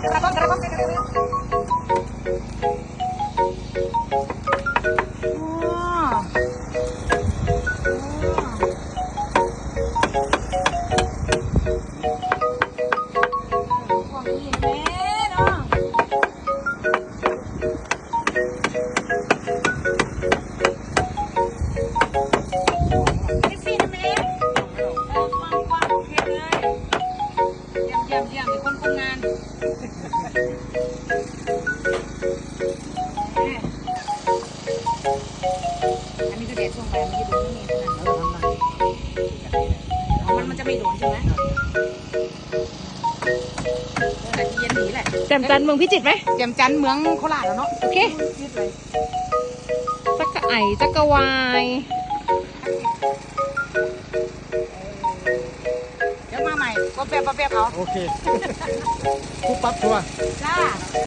Kenapa, kenapa, Wow. Wow. เยี่ยมเยี่ยมเยี่ยมเป็นคนคนงานแม่อันนี้ก็แดดช่วงบ่ายมันจะโดนนี่ขนาดนั้นอ๋อมันมันจะไม่โดนใช่ไหมเออแต่ที่เย็นดีแหละแจ่มจันทร์เมืองพิจิตรไหมเจียมจันทร์เมืองโคราชแล้วเนาะ โอเคจักรไอจักรวาย เดี๋ยวมาใหม่ก็แป๊บๆเอา โอเคปุ๊บปั๊บชัวร์ จ้า